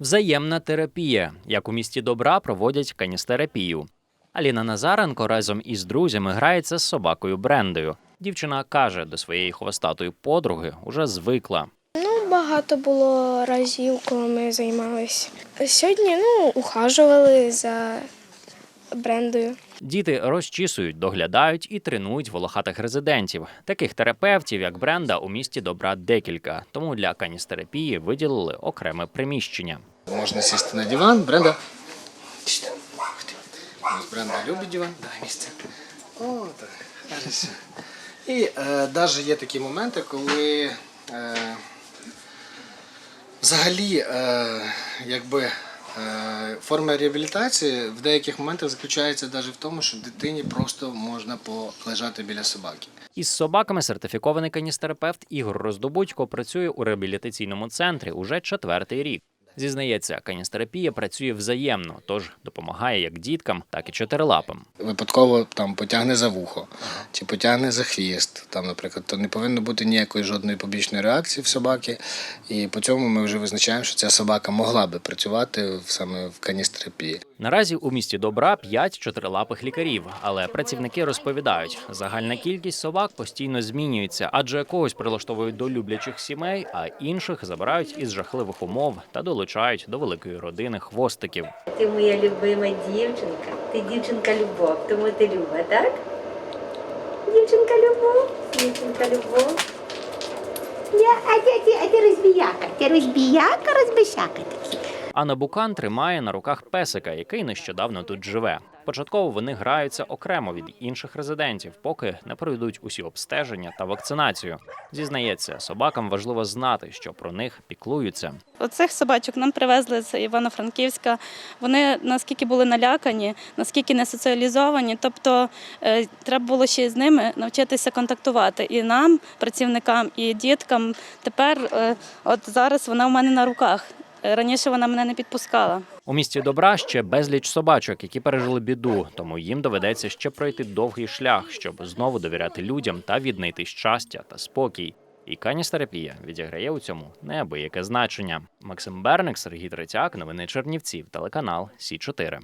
Взаємна терапія, як у місті добра проводять каністерапію. Аліна Назаренко разом із друзями грається з собакою Брендою. Дівчина каже, до своєї хвостатої подруги уже звикла. Ну, багато було разів, коли ми займалися. Сьогодні ну, ухажували за брендою. Діти розчісують, доглядають і тренують волохатих резидентів. Таких терапевтів, як Бренда, у місті добра декілька. Тому для каністерапії виділили окреме приміщення. Можна сісти на диван, Бренда. Бренда любить диван, дай місце. О, так. І е, навіть є такі моменти, коли е, взагалі е, якби, е, форма реабілітації в деяких моментах заключається навіть в тому, що дитині просто можна полежати біля собаки. Із собаками сертифікований каністерапевт Ігор Роздобудько працює у реабілітаційному центрі уже четвертий рік. Зізнається, каністерапія працює взаємно, тож допомагає як діткам, так і чотирилапим. випадково там потягне за вухо чи потягне за хвіст. Там, наприклад, то не повинно бути ніякої жодної побічної реакції в собаки. І по цьому ми вже визначаємо, що ця собака могла би працювати саме в каністерапії. Наразі у місті добра п'ять чотирилапих лікарів, але працівники розповідають, загальна кількість собак постійно змінюється, адже когось прилаштовують до люблячих сімей, а інших забирають із жахливих умов та долучають до великої родини хвостиків. Ти моя любима дівчинка. Ти дівчинка любов, тому ти люба, так? Дівчинка любов, дівчинка любов. Я, а ти, а ти, а ти розбіяка, ти розбіяка, розбишака такі. Анна Букан тримає на руках песика, який нещодавно тут живе. Початково вони граються окремо від інших резидентів, поки не пройдуть усі обстеження та вакцинацію. Зізнається, собакам важливо знати, що про них піклуються. Оцих собачок нам привезли з Івано-Франківська. Вони наскільки були налякані, наскільки не соціалізовані. Тобто е, треба було ще з ними навчитися контактувати. І нам, працівникам, і діткам. Тепер, е, от зараз вона в мене на руках. Раніше вона мене не підпускала. У місті добра ще безліч собачок, які пережили біду, тому їм доведеться ще пройти довгий шлях, щоб знову довіряти людям та віднайти щастя та спокій. І каністерапія відіграє у цьому неабияке значення. Максим Берник, Сергій Третяк, новини Чернівців, телеканал Сі 4